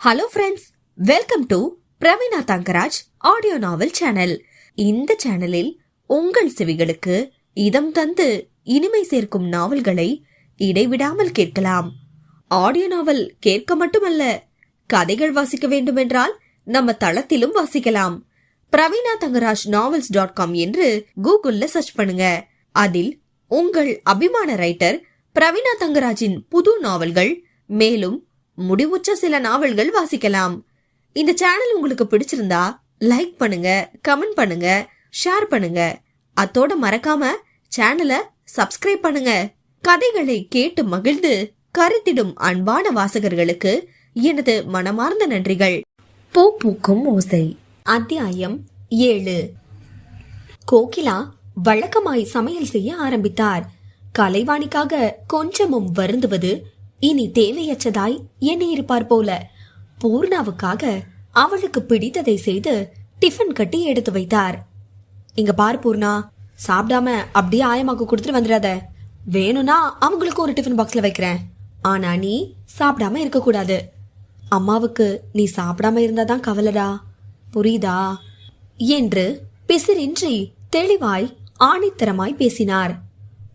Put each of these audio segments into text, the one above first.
Hello friends welcome to Praveena Thangaraj audio novel channel இந்த சேனலில் உங்கள் செவிகளுக்கு இதம் தந்து இனிமை சேர்க்கும் நாவல்களை இடைவிடாமல் கேட்கலாம். ஆடியோ நாவல் கேட்க மட்டுமல்ல கதைகள் வாசிக்க வேண்டுமென்றால் நம்ம தளத்திலும் வாசிக்கலாம். Praveena Thangaraj novels dot com என்று கூகுள்ல சர்ச் பண்ணுங்க. அதில் உங்கள் அபிமான ரைட்டர் பிரவீனா தங்கராஜின் புது நாவல்கள் மேலும் முடிவுற்ற சில நாவல்கள் வாசிக்கலாம். இந்த சேனல் உங்களுக்கு பிடிச்சிருந்தா லைக் பண்ணுங்க கமெண்ட் பண்ணுங்க ஷேர் பண்ணுங்க. அத்தோட மறக்காம சேனலை சப்ஸ்கிரைப் பண்ணுங்க. கதைகளை கேட்டு மகிழ்ந்து கருத்திடும் அன்பான வாசகர்களுக்கு எனது மனமார்ந்த நன்றிகள். பூ பூக்கும் ஓசை. அத்தியாயம் ஏழு. கோகிலா வழக்கமாய் சமையல் செய்ய ஆரம்பித்தார். கலைவாணிக்காக கொஞ்சமும் வருந்துவது இனி தேவையற்றதாய் எண்ணியிருப்பார் போல. பூர்ணாவுக்காக அவளுக்கு பிடித்ததை செய்து டிஃபன் கட்டி எடுத்து வைத்தார். இங்க பார் பூர்ணா சாப்பிடாம அப்படியே ஆயமாக்கு கொடுத்துட்டு வந்துடாத. வேணும்னா அவங்களுக்கு ஒரு டிஃபன் பாக்ஸ்ல வைக்கிறேன். ஆனா நீ சாப்பிடாம இருக்க கூடாது அம்மாவுக்கு நீ சாப்பிடாம இருந்தாதான் கவலைடா. புரியுதா? என்று பிசிறின்றி தெளிவாய் ஆணித்தரமாய் பேசினார்.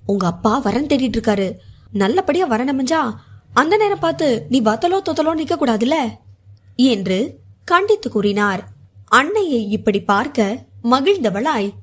உங்க அப்பா வரன் தேடிட்டு இருக்காரு. நல்லபடியா வரணுமஞ்சா அந்த நேரம் பார்த்து நீ வத்தலோ தொத்தலோ நிற்க கூடாதுல்ல? என்று கண்டித்து கூறினார். அன்னையை இப்படி பார்க்க மகிழ்ந்தவளாய்.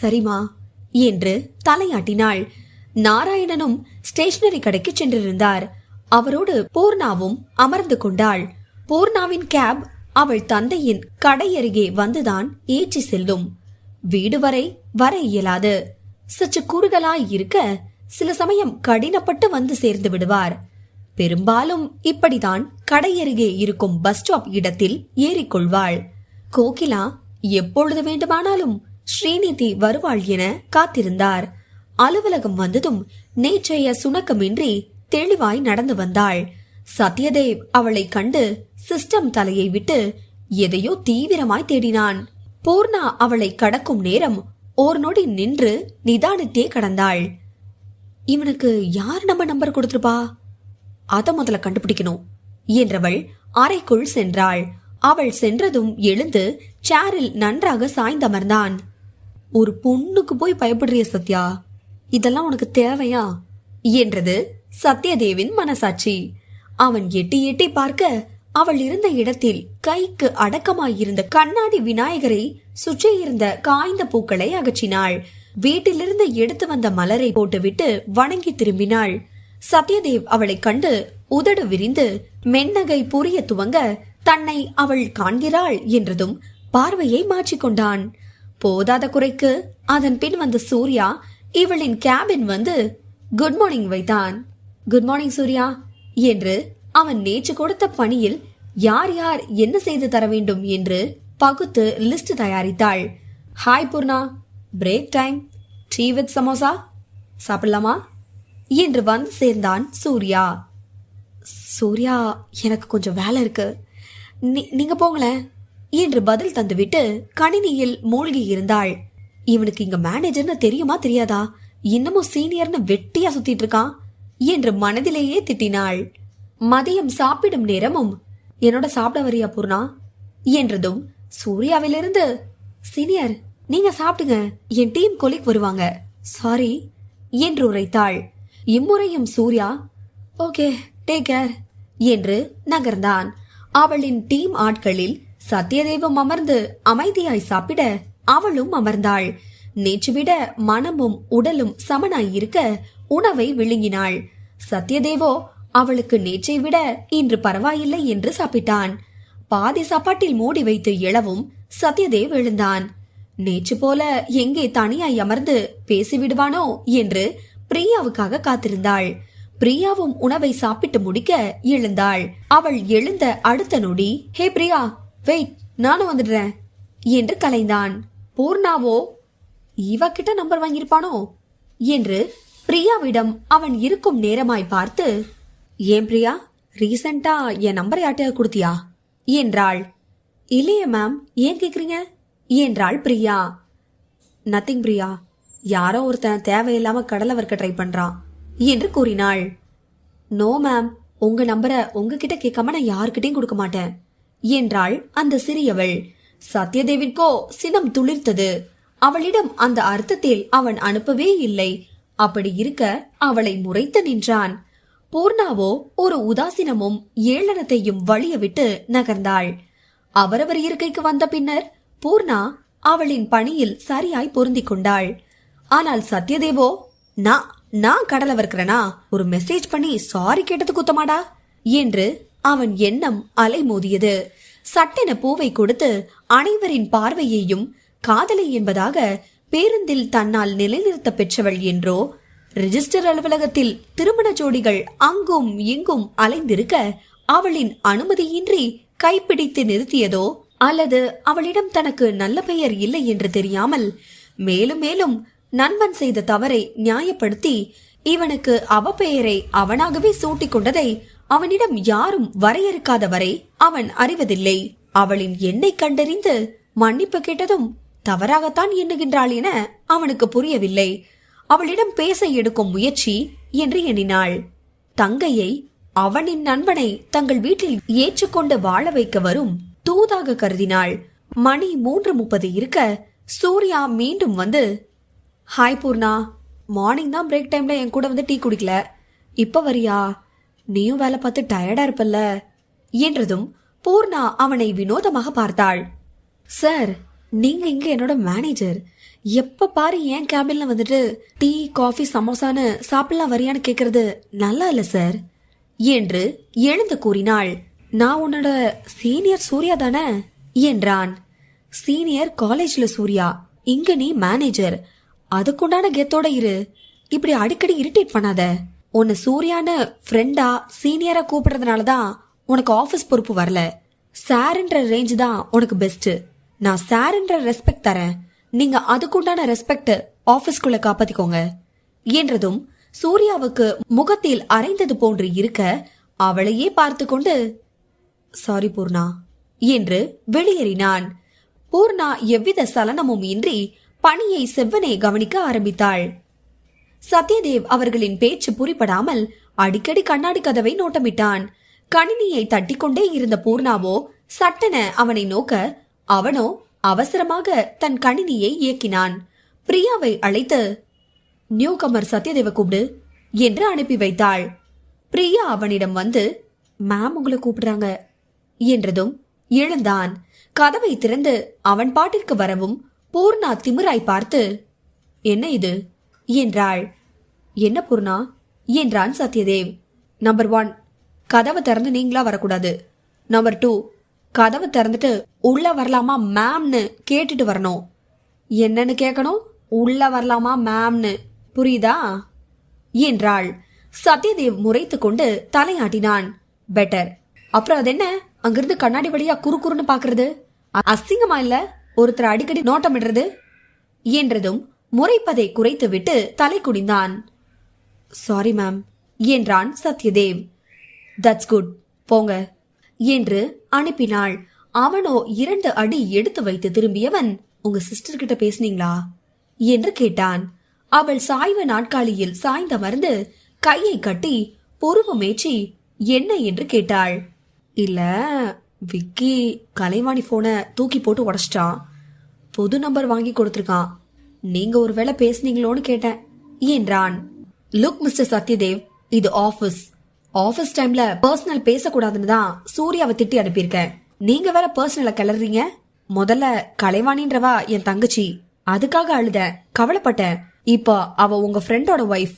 சரிமா என்று தலையாட்டினாள். நாராயணனும் ஸ்டேஷனரி கடைக்கு சென்றிருந்தார். அவரோடு பூர்ணாவும் அமர்ந்து கொண்டாள். பூர்ணாவின் கேப் அவள் தந்தையின் கடை அருகே வந்துதான் ஏற்றி செல்லும். வீடு வரை வர இயலாது. சற்று குறுகலாய் இருக்க சில சமயம் கடினப்பட்டு வந்து சேர்ந்து விடுவார். பெரும்பாலும் இப்படிதான் கடையருகே இருக்கும் பஸ் ஸ்டாப் இடத்தில் ஏறிக்கொள்வாள். கோகிலா எப்பொழுது வேண்டுமானாலும் ஸ்ரீநிதி வருவாள் என காத்திருந்தார். அலுவலகம் வந்ததும் நேற்றைய சுணக்கமின்றி தெளிவாய் நடந்து வந்தாள். சத்யதேவ் அவளை கண்டு சிஸ்டம் தலையை விட்டு எதையோ தீவிரமாய் தேடினான். பூர்ணா அவளை கடக்கும் நேரம் ஓர் நொடி நின்று நிதானித்தே கடந்தாள். இவனுக்கு யார் நம்ம நம்பர் கொடுத்துருப்பா? அதை முதல்ல கண்டுபிடிக்கணும். என்றவள் அறைக்குள் சென்றாள். அவள் சென்றதும் எழுந்து சேரில் நன்றாக சாய்ந்தமர்ந்தான். ஒரு பொண்ணுக்கு போய் பயப்படுறிய சத்யா? இதெல்லாம் உனக்கு தேவையா? என்றது சத்யதேவின் மனசாட்சி. அவன் எட்டி எட்டி பார்க்க அவள் இருந்த இடத்தில் கைக்கு அடக்கமாயிருந்த கண்ணாடி விநாயகரை சுற்றியிருந்த காய்ந்த பூக்களை அகற்றினாள். வீட்டிலிருந்து எடுத்து வந்த மலரை போட்டுவிட்டு வணங்கி திரும்பினாள். சத்யதேவ் அவளை கண்டு உதடு விரிந்து மென்னகை புரிய துவங்க தன்னை அவள் காண்கிறாள் என்றதும் பார்வையை மாற்றிக்கொண்டான் போதாத குறைக்கு அதன் பின் வந்த சூர்யா இவளின் கேபின் வந்து குட் மார்னிங் வைத்தான். குட் மார்னிங் சூர்யா என்று அவன் நேற்று கொடுத்த பணியில் யார் யார் என்ன செய்து தர வேண்டும் என்று பகுத்து list தயாரித்தாள். Hi Poorna break time tea with samosa சாப்பிடலாமா? என்று வந்து சேர்ந்தான் சூர்யா. சூர்யா எனக்கு கொஞ்சம் வேலை இருக்கு. நீ- நீங்க போங்களேன் என்று பதில் தந்துவிட்டு கணினியில் மூழ்கி இருந்தாள். இவனுக்கு இங்க மேனேஜர்னு தெரியுமா தெரியாதா? இன்னமும் சீனியர்னு வெட்டியா சுத்திட்டு இருக்கான் என்று மனதிலேயே திட்டினாள். மதியம் சாப்பிடும் நேரமும் என்னோட சாப்பிட வரியா பூர்ணா? என்றதும் சூர்யாவிலிருந்து. சீனியர் நீங்க சாப்பிடுங்க என் டீம் கொலிக் வருவாங்க. சாரி என்று உரைத்தாள். இம்முறையும் சூர்யா? ஓகே டேக் கேர் என்று நகர்ந்தான். அவளின் டீம் ஆட்களில் சத்யதேவம் அமர்ந்து அமைதியாய் சாப்பிட அவளும் அமர்ந்தாள். நேற்று விட மனமும் உடலும் சமனாய் இருக்க உணவை விழுங்கினாள். சத்யதேவோ அவளுக்கு நேற்றை விட இன்று பரவாயில்லை என்று சாப்பிட்டான். பாதி சாப்பாட்டில் மூடி வைத்து எழவும் சத்யதேவ் எழுந்தான். நேற்று போல எங்கே தனியாய் அமர்ந்து பேசிவிடுவானோ என்று பிரியாவுக்காக காத்திருந்தாள். பிரியாவும் உணவை சாப்பிட்டு முடிக்க எழுந்தாள். அவள் எழுந்த அடுத்த நொடி ஹே பிரியா வெயிட் நானும் வந்துடுறேன் என்று கலைந்தான். பூர்ணாவோ ஈவா கிட்ட நம்பர் வாங்கியிருப்பானோ? என்று பிரியாவிடம் அவன் இருக்கும் நேரமாய் பார்த்து ஏன் பிரியா ரீசண்டா என் நம்பரை யார்ட்டையா கொடுத்தியா? என்றாள். இல்லையே மேம் ஏன் கேக்குறீங்க? என்றாள் பிரியா. நத்திங் பிரியா யாரோ ஒருத்தன் தேவையில்லாம கடலை வறுக்க ட்ரை பண்றான் என்று கூறினாள். நோ மேம் உங்க நம்பரை உங்ககிட்ட கேட்காம நான் யாருக்கிட்டையும் கொடுக்க மாட்டேன் என்றாள் அந்த சிறியவள். சத்யதேவிற்கோ சினம் துளிர்த்தது. அவளிடம் அந்த அர்த்தத்தில் அவன் அனுப்பவே இல்லை. அப்படி இருக்க அவளை முறைத்து நின்றான். பூர்ணாவோ ஒரு உதாசீனமும் ஏளனத்தையும் வழிய விட்டு நகர்ந்தாள். அவரவர் இருக்கைக்கு வந்த பின்னர் பூர்ணா அவளின் பணியில் சரியாய் பொருந்திக் கொண்டாள். ஆனால் சத்யதேவோ நான் நான் கடலை வறுக்கிறனா ஒரு மெசேஜ் பண்ணி சாரி கேட்டது குத்தமாடா என்று அவன் எண்ணம் அலைமோதியது. சட்டென பூவை கொடுத்து அனைவரின் பார்வையையும் காதலை என்பதாக பேருந்தில் தன்னால் நிலைநிறுத்த பெற்றவள் என்றோ ரிஜிஸ்டர் அலுவலகத்தில் திருமண ஜோடிகள் அங்கும் இங்கும் அலைந்திருக்க அவளின் அனுமதியின்றி கைப்பிடித்து நிறுத்தியதோ அல்லது அவளிடம் தனக்கு நல்ல பெயர் இல்லை என்று தெரியாமல் மேலும் மேலும் நண்பன் செய்த தவறை நியாயப்படுத்தி இவனுக்கு அவப்பெயரை அவனாகவே சூட்டிக் கொண்டதை அவனிடம் யாரும் வரையறுக்காத வரை அவன் அறிவதில்லை. அவளின் எண்ணை கண்டறிந்து மன்னிப்பு கேட்டதும் தவறாகத்தான் எண்ணுகின்றாள் என அவனுக்கு புரியவில்லை. அவளிடம் பேச எடுக்கும் முயற்சி என்று எண்ணினாள். தங்கையை அவனின் நண்பனை தங்கள் வீட்டில் ஏற்றுக்கொண்டு வாழ வைக்க வரும் தூதாக கருதினாள். மணி மூன்று முப்பது இருக்க சூர்யா மீண்டும் வந்து ஹாய் பூர்ணா மார்னிங் தான் பிரேக் டைமில் என் கூட வந்து டீ குடிக்கல. இப்போ வரியா? நீயும் வேலை பார்த்து டயர்டாக இருப்பல்ல. என்றதும் பூர்ணா அவனை வினோதமாக பார்த்தாள். சார் நீங்கள் இங்கே என்னோட மேனேஜர் எப்போ பாரு ஏன் கேபின்ல வந்துட்டு டீ காஃபி சமோசான்னு சாப்பிடலாம் வரியான்னு கேட்குறது நல்லா இல்லை சார் என்று எழுந்து கூறினாள். நான் உன்னோட சீனியர் சூர்யா தானே? என்றான். சீனியர் காலேஜில் சூர்யா. இங்க நீ மேனேஜர் அதுக்குண்டான கெத்தோட இரு. இப்படி அடிக்கடி இரிட்டேட் பண்ணாத. உன்னை சூர்யான ஃப்ரெண்டா சீனியரா கூப்பிடுறதுனால தான் உனக்கு ஆஃபீஸ் பொறுப்பு வரல. சாருன்ற ரேஞ்ச் தான் உனக்கு பெஸ்ட் நான் சாருன்ற ரெஸ்பெக்ட் தரேன். நீங்க அதுக்குண்டான ரெஸ்பெக்ட் ஆபீஸ்க்குள்ள காப்பாத்திக்கோங்க. என்றதும் சூர்யாவுக்கு முகத்தில் அரைந்தது போன்று இருக்க அவளையே பார்த்து கொண்டு சாரி பூர்ணா என்று வெளியேறினான். பூர்ணா எவ்வித சலனமும் இன்றி பணியை செவ்வனே கவனிக்க ஆரம்பித்தாள். சத்யதேவ் அவர்களின் பேச்சு புரிபடாமல் அடிக்கடி கண்ணாடி கதவை நோட்டமிட்டான். கணினியை தட்டிக்கொண்டே இருந்த பூர்ணாவோ சட்டென அவனை நோக்க அவனோ அவசரமாக தன் கணினியை இயக்கினான். பிரியாவை அழைத்து நியூ கமர் சத்யதேவ கூப்பிடு என்று அனுப்பி வைத்தாள். பிரியா அவனிடம் வந்து மேம் உங்களை கூப்பிடுறாங்க என்றதும் எழுந்தான். கதவை திறந்து அவன் பாட்டிற்கு வரவும் பூர்ணா திமிராய் பார்த்து என்ன இது? என்றாள். என்ன பூர்ணா? என்றான் சத்யதேவ். நம்பர் ஒன் கதவை திறந்து நீங்களா வரக்கூடாது. நம்பர் டூ கதவை திறந்துட்டு உள்ள வரலாமா மேம்னு கேட்டுட்டு வரணும். என்னன்னு கேட்கணும் உள்ள வரலாமா மேம்னு. புரியுதா? என்றாள். சத்யதேவ் முறைத்து கொண்டு தலையாட்டினான். பெட்டர். அப்புறம் அது என்ன அங்கிருந்து கண்ணாடி வழியா குறுக்குறுன்னு பாக்குறது? அசிங்கமா இல்ல? ஒருத்தர் அடிக்கடி நோட்டமிடுறது என்றதும் முறைப்பதை குறைத்துவிட்டு தலை குனிந்தான். சாரி மேம் என்றான் சத்யதேவ். தட்ஸ் குட் போங்க என்று அனுப்பினாள். அவனோ இரண்டு அடி எடுத்து வைத்து திரும்பியவன் உங்க சிஸ்டர் கிட்ட பேசுனீங்களா? என்று கேட்டான். அவள் சாய்வு நாட்காலியில் சாய்ந்தமர்ந்து கையை கட்டி பொறுவமேற்றி என்ன? என்று கேட்டாள். இல்ல விக்கி கலைவாணி போனை தூக்கி போட்டு உடச்சிட்டான் புது நம்பர் வாங்கி கொடுத்துருக்கான். நீங்க ஒருவேளை பேசுனீங்களோன்னு கேட்டேன். என்றான் லுக் மிஸ்டர் சத்யதேவ் இது ஆபீஸ் ஆபீஸ் டைம்ல பர்சனல் பேசக்கூடாதுன்னு தான் சூர்யாவை திட்டி அனுப்பியிருக்கேன். நீங்க வேற பர்சனல கிளறீங்க? முதல்ல கலைவாணின்றவா என் தங்கச்சி. அதுக்காக அழுத கவலைப்பட்டேன். இப்போ அவ உங்க ஃப்ரெண்டோட ஒய்ஃப்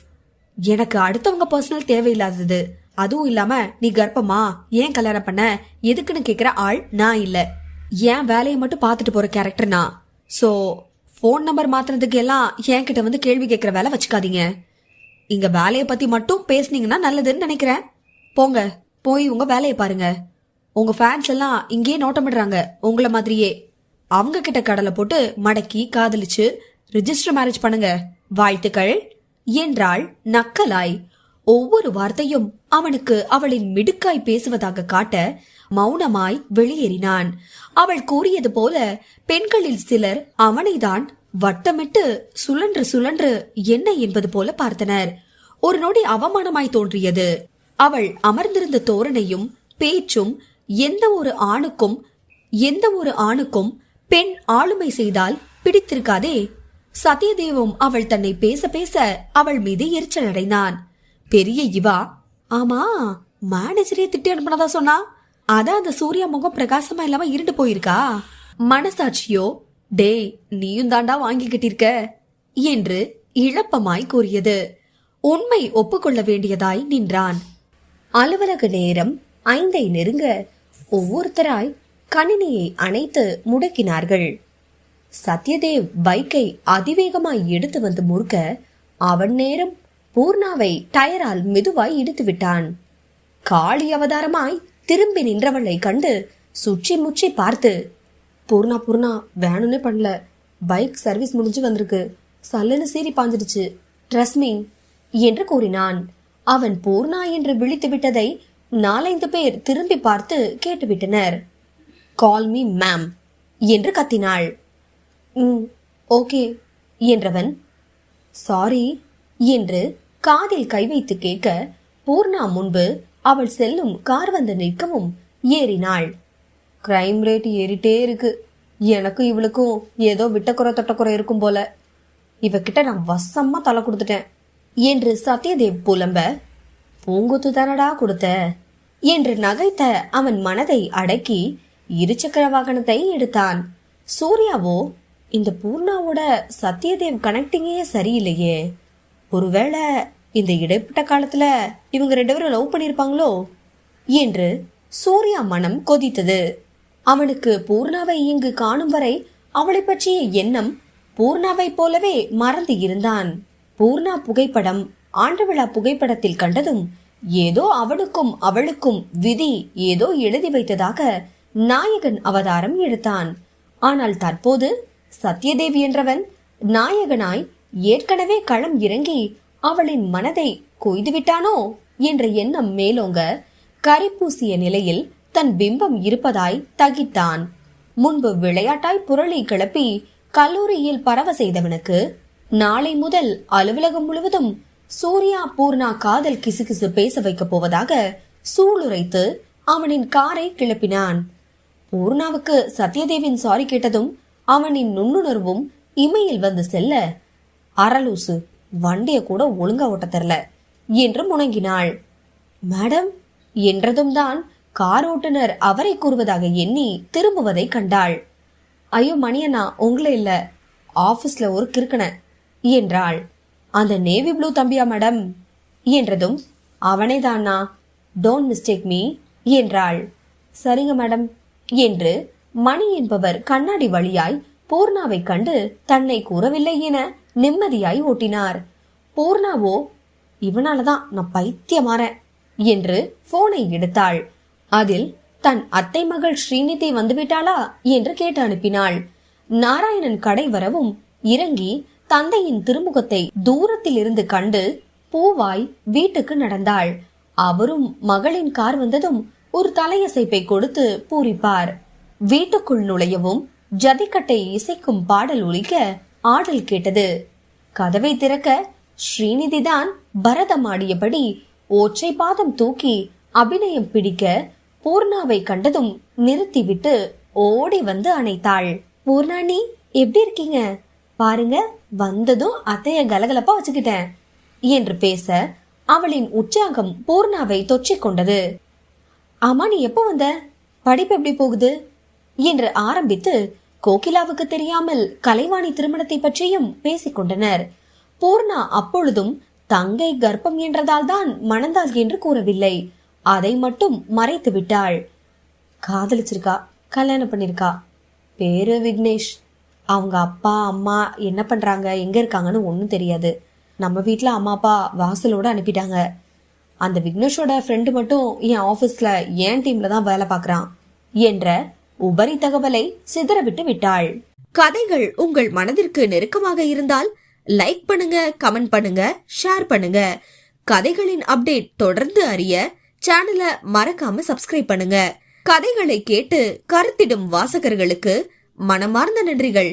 எனக்கு அடுத்தவங்க பர்சனல் தேவையில்லாதது. அதுவும் இல்லாம நீ கர்ப்பமா? ஏன் கல்யாணம் பண்ண? எதுக்குன்னு கேக்குற ஆள் நான் இல்ல. ஏன் வேலையை மட்டும் பார்த்துட்டு போற கேரக்டர் நான். சோ ஃபோன் நம்பர் மாத்தினதுக்கு எல்லாம் என்கிட்ட வந்து கேள்வி கேட்கிற வேலை வச்சுக்காதீங்க. இங்க வேலையை பத்தி மட்டும் பேசுனீங்கன்னா நல்லதுன்னு நினைக்கிறேன். போங்க போய் உங்க வேலையை பாருங்க. உங்க ஃபேன்ஸ் எல்லாம் இங்கேயே நோட்டமிடுறாங்க உங்கள மாதிரியே. அவங்க கிட்ட கடலை போட்டு மடக்கி காதலிச்சு ரிஜிஸ்டர் மேரேஜ் பண்ணுங்க. வாழ்த்துக்கள். என்றாள் நக்கலாய். ஒவ்வொரு வார்த்தையும் அவனுக்கு அவளின் மிடுக்காய் பேசுவதாக காட்ட மௌனமாய் வெளியேறினான். அவள் கூறியது போல பெண்களில் சிலர் அவனைதான் வட்டமிட்டு சுழன்று சுழன்று என்ன என்பது போல பார்த்தனர். ஒரு நொடி அவமானமாய் தோன்றியது. அவள் அமர்ந்திருந்த தோரணையும் பேச்சும் எந்த ஒரு ஆணுக்கும் எந்த ஒரு ஆணுக்கும் பெண் ஆளுமை செய்தால் பிடித்திருக்காதே. சத்யதேவும் அவள் தன்னை பேச பேச அவள் மீது எரிச்சல் அடைந்தான் பெரிய இவா. ஆமா மேனேஜரே திட்டி அனுப்பினதா சொன்னா? அதான் அந்த சூர்யா முகம் பிரகாசமா இல்லாம இருண்டு போயிருக்கா? மனசாட்சியோ டேய் நீயும் தாண்டா வாங்கிக்கிட்டிருக்க என்று இழப்பமாய் கூறியது. உண்மை ஒப்புக்கொள்ள வேண்டியதாய் நின்றான். அலுவலக நேரம் ஐந்தை நெருங்க ஒவ்வொருத்தராய் கணினியை அணைத்து முடக்கினார்கள். சத்யதேவ் பைக்கை அதிவேகமாய் எடுத்து வந்து முறுக்க அவன் நேரம் பூர்ணாவை டயரால் மெதுவாய் இடித்து விட்டான். காளி அவதாரமாய் திரும்பி நின்றவளை கண்டு சுற்றி முற்றி பார்த்து பூர்ணா பூர்ணா வேணும்னே பண்ணல. பைக் சர்வீஸ் முடிஞ்சு வந்திருக்கு. சல்லுன்னு சீறி பாஞ்சிடுச்சு. ட்ரஸ்ட் மீ என்று கூறினான். அவன் பூர்ணா என்று விழித்து விட்டதை நாலைந்து பேர் திரும்பி பார்த்து கேட்டுவிட்டனர். கால் மீ மேம் என்று கத்தினாள். ம் ஓகே என்றவன். சாரி என்று காதில் கை வைத்து கேட்க பூர்ணா முன்பு அவள் செல்லும் கார் வந்து நிற்கவும் ஏறினாள். கிரைம் ரேட் ஏறிட்டே இருக்கு. எனக்கும் இவளுக்கும் ஏதோ விட்டக்குறை தொட்டக்குறை இருக்கும் போல. இவகிட்ட நான் வசமா தலை கொடுத்துட்டேன் என்று சத்யதேவ் புலம்ப பூங்குத்து தானடா கொடுத்த? என்று நகைத்த அவன் மனதை அடக்கி இருசக்கர வாகனத்தை எடுத்தான். சூர்யாவோ இந்த பூர்ணாவோட சத்யதேவ் கனெக்டிங்கே சரியில்லையே. ஒருவேளை இந்த இடைப்பட்ட காலத்துல இவங்க ரெண்டு பேரும் லவ் பண்ணிருப்பாங்களோ? என்று சூர்யா மனம் கொதித்தது. அவனுக்கு பூர்ணாவை இங்கு காணும் வரை அவளை பற்றிய எண்ணம் பூர்ணாவை போலவே மறந்து இருந்தான். பூர்ணா புகைப்படம் ஆண்டு விழா புகைப்படத்தில் கண்டதும் ஏதோ அவனுக்கும் அவளுக்கும் விதி ஏதோ எழுதி வைத்ததாக நாயகன் அவதாரம் எடுத்தான். ஆனால் தற்போது சத்யதேவி என்றவன் நாயகனாய் ஏற்கனவே களம் இறங்கி அவளின் மனதை கொய்துவிட்டானோ என்ற எண்ணம் மேலோங்க கரிப்பூசிய நிலையில் தன் பிம்பம் இருப்பதாய் தகித்தான். முன்பு விளையாட்டாய் புரளி கிளப்பி கல்லூரியில் பரவ செய்தவனுக்கு நாளை முதல் அலுவலகம் முழுவதும் சூர்யா பூர்ணா காதல் கிசுகிசு பேச வைக்கப் போவதாக சூளுரைத்து அவனின் காரை கிளப்பினான். பூர்ணாவுக்கு சத்யதேவின் சாரி கேட்டதும் அவனின் நுண்ணுணர்வும் இமையில் வந்து செல்ல அரலூசு வண்டிய கூட ஒழுங்கா ஓட்ட தெரில என்று முணங்கினாள். மேடம் என்றதும் தான் கார் ஓட்டுநர் அவரை கூறுவதாக எண்ணி திரும்புவதை கண்டாள். ஐயோ மணியண்ணா உங்களே இல்ல. ஆபீஸ்ல ஒரு கிறுக்கன என்றாள். அந்த நேவி ப்ளூ தம்பியா மேடம்? என்றதும் அவனே தானா டோன்ட் மிஸ்டேக் மீ என்றாள். சரிங்க மேடம் என்று மணி என்பவர் கண்ணாடி வழியாய் பூர்ணாவை கண்டு தன்னை கூறவில்லை என நிம்மதியாய் ஓட்டினார். பூர்ணாவோ இவனாலதான் நான் பைத்தியமாறேன் என்று போனை எடுத்தாள். அதில் தன் அத்தை மகள் ஸ்ரீநிதி வந்துவிட்டாளா? என்று கேட்டு அனுப்பினாள். நாராயணன் கடை வரவும் இறங்கி தந்தையின் திருமுகத்தை தூரத்தில் இருந்து கண்டு பூவாய் வீட்டுக்கு நடந்தாள். அவரும் மகளின் கார் வந்ததும் ஒரு தலையசைப்பை கொடுத்து பூரிப்பார். வீட்டுக்குள் நுழையவும் ஜதிக்கட்டை இசைக்கும் பாடல் ஒழிக்க ஆடல் கேட்டது. கதவை திறக்க ஸ்ரீநிதிதான் பரதம் ஆடியபடி ஓச்சை பாதம் தூக்கி அபிநயம் பிடிக்க பூர்ணாவை கண்டதும் நிறுத்திவிட்டு ஓடி வந்து அணைத்தாள். பூர்ணா நீ எப்படி இருக்கீங்க? பாருங்க வந்ததும் அத்தைய கலகலப்பா வச்சுக்கிட்டேன் என்று பேச அவளின் உற்சாகம் பூர்ணாவை தொற்றிக் கொண்டது. ஆமா நீ எப்போ வந்த? படிப்பு எப்படி போகுது? என்று ஆரம்பித்து கோகிலாவுக்கு தெரியாமல் கலைவாணி திருமணத்தை பற்றியும் பேசிக் கொண்டனர். பூர்ணா அப்பொழுதும் தங்கை கர்ப்பம் என்றதால் தான் மணந்தாள் என்று கூறவில்லை. அதை மட்டும் மறைத்து விட்டாள். காதலிச்சிருக்கா கல்யாணம் பண்ணிருக்கா? பேரு விக்னேஷ். அவங்க அப்பா அம்மா என்ன பண்றாங்க எங்க இருக்காங்கன்னு ஒன்றும் தெரியாது. நம்ம வீட்டில் அம்மா அப்பா வாசலோட அனுப்பிட்டாங்க. அந்த விக்னேஷோட ஃப்ரெண்டு மட்டும் என் ஆஃபீஸில் என் டீம்ல தான் வேலை பார்க்கறான் என்ற உபரி தகவலை சிதறவிட்டு விட்டாள். கதைகள் உங்கள் மனதிற்கு நெருக்கமாக இருந்தால் லைக் பண்ணுங்க கமெண்ட் பண்ணுங்க ஷேர் பண்ணுங்க. கதைகளின் அப்டேட் தொடர்ந்து அறிய சேனலை மறக்காம சப்ஸ்கிரைப் பண்ணுங்க. கதைகளை கேட்டு கருத்திடும் வாசகர்களுக்கு மனமார்ந்த நன்றிகள்.